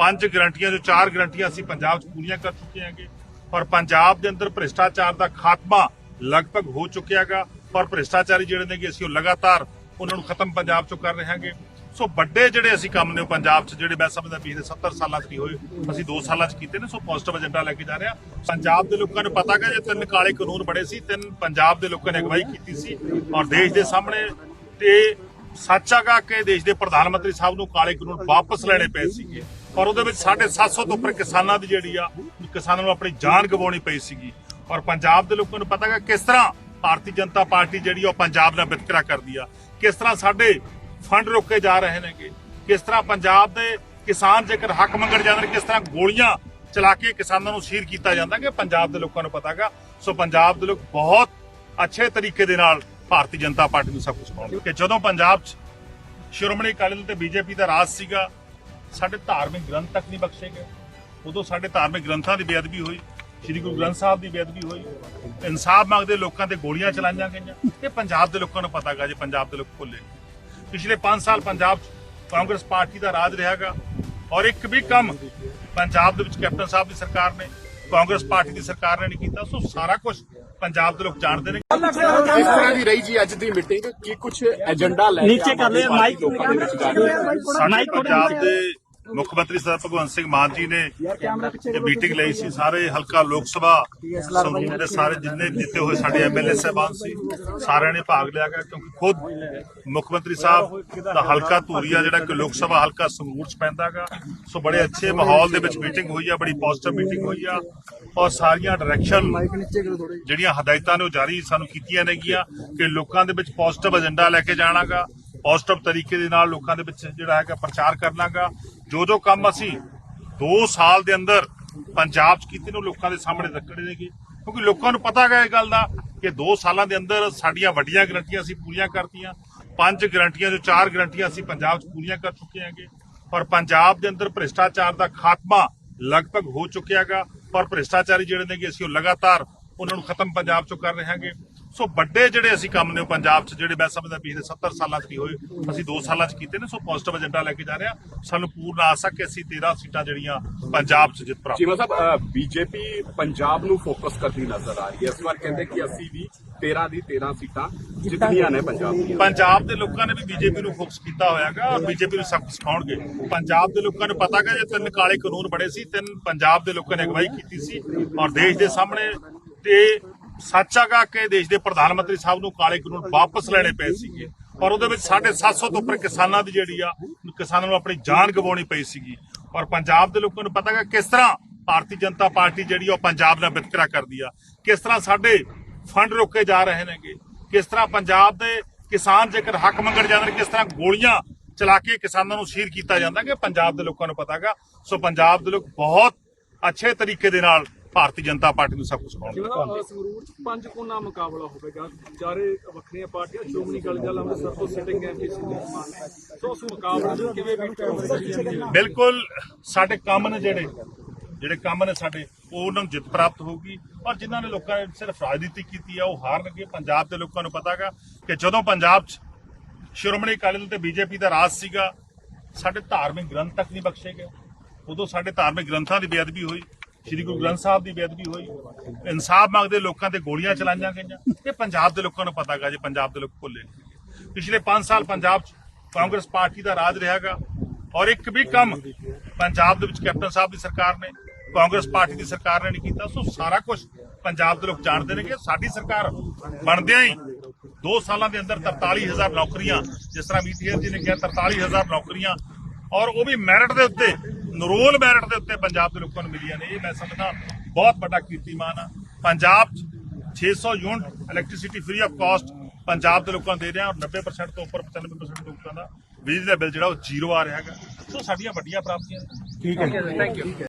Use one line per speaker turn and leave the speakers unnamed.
ਪੰਜ ਗਰੰਟੀਆਂ, ਜੋ ਚਾਰ ਗਰੰਟੀਆਂ ਅਸੀਂ ਪੰਜਾਬ 'ਚ ਪੂਰੀਆਂ ਕਰ ਚੁੱਕੇ ਹਾਂਗੇ। ਔਰ ਪੰਜਾਬ ਦੇ ਅੰਦਰ ਭ੍ਰਿਸ਼ਟਾਚਾਰ ਦਾ ਖਾਤਮਾ ਲਗਭਗ ਹੋ ਚੁੱਕਿਆਗਾ ਪਰ ਭ੍ਰਿਸ਼ਟਾਚਾਰੀ ਜਿਹੜੇ ਨੇਗੇ, ਅਸੀਂ ਉਹ ਲਗਾਤਾਰ ਉਹਨਾਂ ਨੂੰ ਖਤਮ ਪੰਜਾਬ 'ਚੋਂ ਕਰ ਰਹੇ ਹਾਂਗੇ। ਸੋ ਵੱਡੇ ਜਿਹੜੇ ਅਸੀਂ ਕੰਮ ਨੇ ਉਹ ਪੰਜਾਬ 'ਚ, ਜਿਹੜੇ ਮੈਂ ਸਮਝਦਾ ਪਿਛਲੇ 70 ਸਾਲਾਂ 'ਚ ਨਹੀਂ ਹੋਏ, ਅਸੀਂ 2 ਸਾਲਾਂ 'ਚ ਕੀਤੇ ਨੇ, ਸੋ ਪੋਜ਼ਿਟਿਵ ਏਜੰਡਾ ਲੈ ਕੇ ਜਾ ਰਹੇ ਹਾਂ। ਪੰਜਾਬ ਦੇ ਲੋਕਾਂ ਨੂੰ ਪਤਾ ਹੈ ਜੇ ਤਿੰਨ ਕਾਲੇ ਕਾਨੂੰਨ ਬੜੇ ਸੀ, ਤਿੰਨ ਪੰਜਾਬ ਦੇ ਲੋਕਾਂ ਨੇ ਅਗਵਾਈ ਕੀਤੀ ਸੀ, ਔਰ ਦੇਸ਼ ਦੇ ਸਾਹਮਣੇ ਤੇ ਸੱਚ ਹੈਗਾ ਕਿ ਦੇਸ਼ ਦੇ ਪ੍ਰਧਾਨ ਮੰਤਰੀ ਸਾਹਿਬ ਨੂੰ ਕਾਲੇ ਕਾਨੂੰਨ ਵਾਪਸ ਲੈਣੇ ਪਏ ਸੀਗੇ। ਔਰ ਉਹਦੇ ਵਿੱਚ 750 ਤੋਂ ਉੱਪਰ ਕਿਸਾਨਾਂ ਦੀ ਜਿਹੜੀ ਆ, ਕਿਸਾਨਾਂ ਨੂੰ ਆਪਣੀ ਜਾਨ ਗਵਾਉਣੀ ਪਈ ਸੀਗੀ। ਔਰ ਪੰਜਾਬ ਦੇ ਲੋਕਾਂ ਨੂੰ ਪਤਾ ਹੈ ਕਿਸ ਤਰ੍ਹਾਂ ਭਾਰਤੀ ਜਨਤਾ ਪਾਰਟੀ ਜਿਹੜੀ ਆ, ਉਹ ਪੰਜਾਬ ਨਾਲ ਵਿਤਕਰਾ ਕਰਦੀ ਆ। ਕਿਸ ਤਰ੍ਹਾਂ ਸਾਡੇ ਫੰਡ ਰੋਕੇ ਜਾ ਰਹੇ ਨੇਗੇ। ਕਿਸ ਤਰ੍ਹਾਂ ਪੰਜਾਬ ਦੇ ਕਿਸਾਨ ਜੇਕਰ ਹੱਕ ਮੰਗਣ ਜਾਂਦੇ ਨੇ, ਕਿਸ ਤਰ੍ਹਾਂ ਗੋਲੀਆਂ ਚਲਾ ਕੇ ਕਿਸਾਨਾਂ ਨੂੰ ਸ਼ਹੀਦ ਕੀਤਾ ਜਾਂਦਾ ਕਿ ਪੰਜਾਬ ਦੇ ਲੋਕਾਂ ਨੂੰ ਪਤਾ ਹੈਗਾ। ਸੋ ਪੰਜਾਬ ਦੇ ਲੋਕ ਬਹੁਤ ਅੱਛੇ ਤਰੀਕੇ ਦੇ ਨਾਲ ਭਾਰਤੀ ਜਨਤਾ ਪਾਰਟੀ ਨੂੰ ਸਭ ਕੁਝ ਪਾਉਣਗੇ ਕਿ ਜਦੋਂ ਪੰਜਾਬ 'ਚ ਸ਼੍ਰੋਮਣੀ ਅਕਾਲੀ ਦਲ ਤੇ ਬੀਜੇਪੀ ਦਾ ਰਾਜ ਸੀਗਾ ਸਾਡੇ ਧਾਰਮਿਕ ਗ੍ਰੰਥ ਤੱਕ ਨਹੀਂ ਬਖਸ਼ੇ ਗਏ। ਉਦੋਂ ਸਾਡੇ ਧਾਰਮਿਕ ਗ੍ਰੰਥਾਂ ਦੀ ਬੇਅਦਬੀ ਹੋਈ ਸ੍ਰੀ ਗੁਰੂ ਗ੍ਰੰਥ ਸਾਹਿਬ ਦੀ ਬੇਅਦਬੀ ਹੋਈ। ਇਨਸਾਫ ਮੰਗਦੇ ਲੋਕਾਂ ਤੇ ਗੋਲੀਆਂ ਚਲਾਈਆਂ ਗਈਆਂ। ਇਹ ਪੰਜਾਬ ਦੇ ਲੋਕਾਂ ਨੂੰ ਪਤਾ ਹੈਗਾ ਜੇ ਪੰਜਾਬ ਦੇ ਲੋਕ ਭੁੱਲੇ। ਪਿਛਲੇ 5 ਸਾਲ ਪੰਜਾਬ ਕਾਂਗਰਸ ਪਾਰਟੀ ਦਾ ਰਾਜ ਰਿਹਾਗਾ। ਔਰ ਇੱਕ ਵੀ ਕੰਮ ਪੰਜਾਬ ਦੇ ਵਿੱਚ ਕੈਪਟਨ ਸਾਹਿਬ ਦੀ ਸਰਕਾਰ ਨੇ ਕਾਂਗਰਸ ਪਾਰਟੀ ਦੀ ਸਰਕਾਰ ਨੇ ਨਹੀਂ ਕੀਤਾ। ਸੋ ਸਾਰਾ ਕੁਝ ਪੰਜਾਬ ਦੇ ਲੋਕ ਜਾਣਦੇ ਨੇ।
ਕਿਸ ਤਰ੍ਹਾਂ ਦੀ ਰਹੀ ਜੀ ਅੱਜ ਦੀ ਮੀਟਿੰਗ। ਕੀ ਕੁਝ ਏਜੰਡਾ ਲੈ ਕੇ
ਨੀਚੇ ਕਰ ਲੈ, ਮਾਈਕ ਮਾਈਕ
ਪੰਜਾਬ। ਦੇ ਮੁੱਖ ਮੰਤਰੀ ਸਰਦਾਰ ਭਗਵੰਤ ਸਿੰਘ ਮਾਨ ਜੀ ਨੇ ਇਹ ਮੀਟਿੰਗ ਲਈ ਸੀ ਸਾਰੇ ਹਲਕਾ ਲੋਕ ਸਭਾ ਸੰਗਰੂਰ ਦੇ ਸਾਰੇ ਜਿੰਨੇ ਜਿੱਤੇ ਹੋਏ ਸਾਡੇ ਐਮਐਲਏ ਸਾਹਿਬਾਨ ਸੀ ਸਾਰਿਆਂ ਨੇ ਭਾਗ ਲਿਆ ਗਿਆ ਕਿਉਂਕਿ ਖੁਦ ਮੁੱਖ ਮੰਤਰੀ ਸਾਹਿਬ ਦਾ ਹਲਕਾ ਧੂਰੀਆ ਜਿਹੜਾ ਕਿ ਲੋਕ ਸਭਾ ਹਲਕਾ ਸੰਗਰੂਰ ਚ ਪੈਂਦਾਗਾ ਸੋ ਬੜੇ ਅੱਛੇ ਮਾਹੌਲ ਦੇ ਵਿੱਚ ਮੀਟਿੰਗ ਹੋਈ ਆ ਬੜੀ ਪੋਜ਼ਿਟਿਵ ਮੀਟਿੰਗ ਹੋਈ ਆ ਔਰ ਸਾਰੀਆਂ ਡਾਇਰੈਕਸ਼ਨ ਜਿਹੜੀਆਂ ਹਦਾਇਤਾਂ ਨੇ ਉਹ ਜਾਰੀ ਸਾਨੂੰ ਕੀਤੀਆਂ ਨੇਗੀਆਂ ਕਿ ਲੋਕਾਂ ਦੇ ਵਿੱਚ ਪੋਜ਼ਿਟਿਵ ਏਜੰਡਾ ਲੈ ਕੇ ਜਾਣਾਗਾ ਪੋਜ਼ਿਟਿਵ ਤਰੀਕੇ ਦੇ ਨਾਲ ਲੋਕਾਂ ਦੇ ਵਿੱਚ ਜਿਹੜਾ ਹੈਗਾ ਪ੍ਰਚਾਰ ਕਰਨਾਗਾ ਜੋ ਜੋ ਕੰਮ ਅਸੀਂ 2 ਸਾਲ ਦੇ ਅੰਦਰ ਪੰਜਾਬ 'ਚ ਕੀਤੇ ਨੇ, ਉਹ ਲੋਕਾਂ ਦੇ ਸਾਹਮਣੇ ਰੱਖਣੇ ਨੇਗੇ। ਕਿਉਂਕਿ ਲੋਕਾਂ ਨੂੰ ਪਤਾ ਹੈਗਾ ਇਹ ਗੱਲ ਦਾ ਕਿ 2 ਸਾਲਾਂ ਦੇ ਅੰਦਰ ਸਾਡੀਆਂ ਵੱਡੀਆਂ ਗਰੰਟੀਆਂ ਅਸੀਂ ਪੂਰੀਆਂ ਕਰਤੀਆਂ। ਪੰਜ ਗਰੰਟੀਆਂ ਜੋ ਚਾਰ ਗਰੰਟੀਆਂ ਅਸੀਂ ਪੰਜਾਬ 'ਚ ਪੂਰੀਆਂ ਕਰ ਚੁੱਕੇ ਹਾਂਗੇ। ਔਰ ਪੰਜਾਬ ਦੇ ਅੰਦਰ ਭ੍ਰਿਸ਼ਟਾਚਾਰ ਦਾ ਖਾਤਮਾ ਲਗਭਗ ਹੋ ਚੁੱਕਿਆਗਾ ਔਰ ਭ੍ਰਿਸ਼ਟਾਚਾਰੀ ਜਿਹੜੇ ਨੇਗੇ ਅਸੀਂ ਉਹ ਲਗਾਤਾਰ ਉਹਨਾਂ ਨੂੰ ਖਤਮ ਪੰਜਾਬ 'ਚੋਂ ਕਰ ਰਹੇ ਹਾਂਗੇ। ਸੋ ਵੱਡੇ ਜਿਹੜੇ ਅਸੀਂ ਕੰਮ ਨੇ ਪੰਜਾਬ 'ਚ ਜਿਹੜੇ ਮੈਂ ਸਮਝਦਾ ਪਿਛਲੇ 70 ਸਾਲਾਂ 'ਚ ਨਹੀਂ ਹੋਏ ਅਸੀਂ 2 ਸਾਲਾਂ 'ਚ ਕੀਤੇ ਨੇ ਸੋ ਪੋਜ਼ਿਟਿਵ ਏਜੰਡਾ ਲੈ ਕੇ ਜਾ ਰਹੇ ਸਾਨੂੰ ਪੂਰਨ ਆਸ ਹੈ ਕਿ ਅਸੀਂ 13 ਸੀਟਾਂ ਜਿਹੜੀਆਂ ਪੰਜਾਬ 'ਚ ਜਿੱਤ ਪ੍ਰਾਪਤ
ਚੀਮਾ ਸਾਹਿਬ ਬੀਜੇਪੀ ਪੰਜਾਬ ਨੂੰ ਫੋਕਸ ਕਰਦੀ ਨਜ਼ਰ ਆ ਰਹੀ ਹੈ। ਇਸ ਵਾਰ ਕਹਿੰਦੇ ਕਿ ਅਸੀਂ ਵੀ 13 ਦੀ 13 ਸੀਟਾਂ ਜਿੱਤਣੀਆਂ ਨੇ ਪੰਜਾਬ ਦੀਆਂ।
ਪੰਜਾਬ ਦੇ ਲੋਕਾਂ ਨੇ ਵੀ ਬੀਜੇਪੀ ਨੂੰ ਫੋਕਸ ਕੀਤਾ ਹੋਇਆਗਾ ਔਰ ਬੀਜੇਪੀ ਨੂੰ ਸਖਤ ਸਿਖਾਉਣਗੇ। ਪੰਜਾਬ ਦੇ ਲੋਕਾਂ ਨੂੰ ਪਤਾ ਹੈ ਜੇ ਤਿੰਨ ਕਾਲੇ ਕਾਨੂੰਨ ਬੜੇ ਸੀ ਤਿੰਨ ਪੰਜਾਬ ਦੇ ਲੋਕਾਂ ਨੇ ਅਗਵਾਈ ਕੀਤੀ ਸੀ ਔਰ ਦੇਸ਼ ਦੇ ਸਾਹਮਣੇ ਤੇ ਸੱਚ ਹੈਗਾ ਕਿ ਦੇਸ਼ ਦੇ ਪ੍ਰਧਾਨ ਮੰਤਰੀ ਸਾਹਿਬ ਨੂੰ ਕਾਲੇ ਕਾਨੂੰਨ ਵਾਪਸ ਲੈਣੇ ਪਏ ਸੀਗੇ। ਔਰ ਉਹਦੇ ਵਿੱਚ 750 ਤੋਂ ਉੱਪਰ ਕਿਸਾਨਾਂ ਦੀ ਜਿਹੜੀ ਆ, ਕਿਸਾਨਾਂ ਨੂੰ ਆਪਣੀ ਜਾਨ ਗਵਾਉਣੀ ਪਈ ਸੀਗੀ। ਔਰ ਪੰਜਾਬ ਦੇ ਲੋਕਾਂ ਨੂੰ ਪਤਾ ਹੈ ਕਿਸ ਤਰ੍ਹਾਂ ਭਾਰਤੀ ਜਨਤਾ ਪਾਰਟੀ ਜਿਹੜੀ ਆ, ਉਹ ਪੰਜਾਬ ਨਾਲ ਵਿਤਕਰਾ ਕਰਦੀ ਆ। ਕਿਸ ਤਰ੍ਹਾਂ ਸਾਡੇ ਫੰਡ ਰੋਕੇ ਜਾ ਰਹੇ ਨੇਗੇ। ਕਿਸ ਤਰ੍ਹਾਂ ਪੰਜਾਬ ਦੇ ਕਿਸਾਨ ਜੇਕਰ ਹੱਕ ਮੰਗਣ ਜਾਂਦੇ ਨੇ, ਕਿਸ ਤਰ੍ਹਾਂ ਗੋਲੀਆਂ ਚਲਾ ਕੇ ਕਿਸਾਨਾਂ ਨੂੰ ਸ਼ਹੀਦ ਕੀਤਾ ਜਾਂਦਾ ਕਿ ਪੰਜਾਬ ਦੇ ਲੋਕਾਂ ਨੂੰ ਪਤਾ ਹੈਗਾ ਸੋ ਪੰਜਾਬ ਦੇ ਲੋਕ ਬਹੁਤ ਅੱਛੇ ਤਰੀਕੇ ਦੇ ਨਾਲ ਭਾਰਤੀ ਜਨਤਾ ਪਾਰਟੀ ਨੂੰ ਸਭ ਕੁਝ
ਜਿਵੇਂ ਸੰਗਰੂਰ ਚ ਪੰਜ ਕੋਨਾ ਮੁਕਾਬਲਾ ਹੋਵੇਗਾ। ਚਾਰੇ ਵੱਖਰੀਆਂ ਪਾਰਟੀਆਂ ਸ਼੍ਰੋਮਣੀ ਅਕਾਲੀ ਦਲ ਅੰਮ੍ਰਿਤਸਰ ਤੋਂ ਸਿਟਿੰਗ ਐਮਪੀ ਸੋ ਉਸ ਮੁਕਾਬਲੇ ਨੂੰ ਕਿਵੇਂ ਵੀ ਕਰੋਗੇ
ਬਿਲਕੁਲ ਸਾਡੇ ਕੰਮ ਨੇ ਜਿਹੜੇ ਜਿਹੜੇ ਕੰਮ ਨੇ ਸਾਡੇ ਉਹ ਉਹਨਾਂ ਨੂੰ ਜਿੱਤ ਪ੍ਰਾਪਤ ਹੋਊਗੀ। ਔਰ ਜਿਨ੍ਹਾਂ ਨੇ ਲੋਕਾਂ ਨੇ ਸਿਰਫ ਰਾਜਨੀਤੀ ਕੀਤੀ ਆ ਉਹ ਹਾਰਨਗੇ ਪੰਜਾਬ ਦੇ ਲੋਕਾਂ ਨੂੰ ਪਤਾ ਹੈਗਾ ਕਿ ਜਦੋਂ ਪੰਜਾਬ 'ਚ ਸ਼੍ਰੋਮਣੀ ਅਕਾਲੀ ਦਲ ਤੇ ਬੀਜੇਪੀ ਦਾ ਰਾਜ ਸੀਗਾ ਸਾਡੇ ਧਾਰਮਿਕ ਗ੍ਰੰਥ ਤੱਕ ਨਹੀਂ ਬਖਸ਼ੇ ਗਏ। ਉਦੋਂ ਸਾਡੇ ਧਾਰਮਿਕ ਗ੍ਰੰਥਾਂ ਦੀ ਬੇਅਦਬੀ ਹੋਈ। ਸ੍ਰੀ ਗੁਰੂ ਗ੍ਰੰਥ ਸਾਹਿਬ ਦੀ ਬੇਅਦਬੀ ਹੋਈ। ਇਨਸਾਫ ਮੰਗਦੇ ਲੋਕਾਂ ਤੇ ਗੋਲੀਆਂ ਚਲਾਈਆਂ ਗਈਆਂ। ਇਹ ਪੰਜਾਬ ਦੇ ਲੋਕਾਂ ਨੂੰ ਪਤਾ ਹੈਗਾ ਜੇ ਪੰਜਾਬ ਦੇ ਲੋਕ ਭੁੱਲੇ ਪਿਛਲੇ 5 ਸਾਲ ਪੰਜਾਬ ਕਾਂਗਰਸ ਪਾਰਟੀ ਦਾ ਰਾਜ ਰਿਹਾਗਾ ਔਰ ਇੱਕ ਵੀ ਕੰਮ ਪੰਜਾਬ ਦੇ ਵਿੱਚ ਕੈਪਟਨ ਸਾਹਿਬ ਦੀ ਸਰਕਾਰ ਨੇ, ਕਾਂਗਰਸ ਪਾਰਟੀ ਦੀ ਸਰਕਾਰ ਨੇ ਨਹੀਂ ਕੀਤਾ। ਸੋ ਸਾਰਾ ਕੁਝ ਪੰਜਾਬ ਦੇ ਲੋਕ ਜਾਣਦੇ ਨੇ ਕਿ ਸਾਡੀ ਸਰਕਾਰ ਬਣਦਿਆਂ ਹੀ 2 ਸਾਲਾਂ ਦੇ ਅੰਦਰ 43000 ਨੌਕਰੀਆਂ, ਜਿਸ ਤਰ੍ਹਾਂ ਮੀਟੀਅਰ ਜੀ ਨੇ ਕਿਹਾ 43000 ਨੌਕਰੀਆਂ। ਔਰ ਉਹ ਵੀ ਮੈਰਿਟ ਦੇ ਉੱਤੇ ਨਰੋਲ ਮੈਰਿਟ ਦੇ ਉੱਤੇ ਪੰਜਾਬ ਦੇ ਲੋਕਾਂ ਨੂੰ ਮਿਲੀਆਂ ਨੇ ਇਹ ਮੈਂ ਸਮਝਦਾ ਬਹੁਤ ਵੱਡਾ ਕੀਰਤੀਮਾਨ ਆ। ਪੰਜਾਬ 'ਚ 600 unit electricity free of cost Punjab ਦੇ ਲੋਕਾਂ ਨੂੰ ਦੇ ਰਿਹਾ ਔਰ 90% ਤੋਂ ਉੱਪਰ 95% ਲੋਕਾਂ ਦਾ ਬਿਜਲੀ ਦਾ ਬਿੱਲ ਜਿਹੜਾ ਉਹ ਜ਼ੀਰੋ ਆ ਰਿਹਾ ਹੈਗਾ। ਸੋ ਸਾਡੀਆਂ ਵੱਡੀਆਂ ਪ੍ਰਾਪਤੀਆਂ ਨੇ।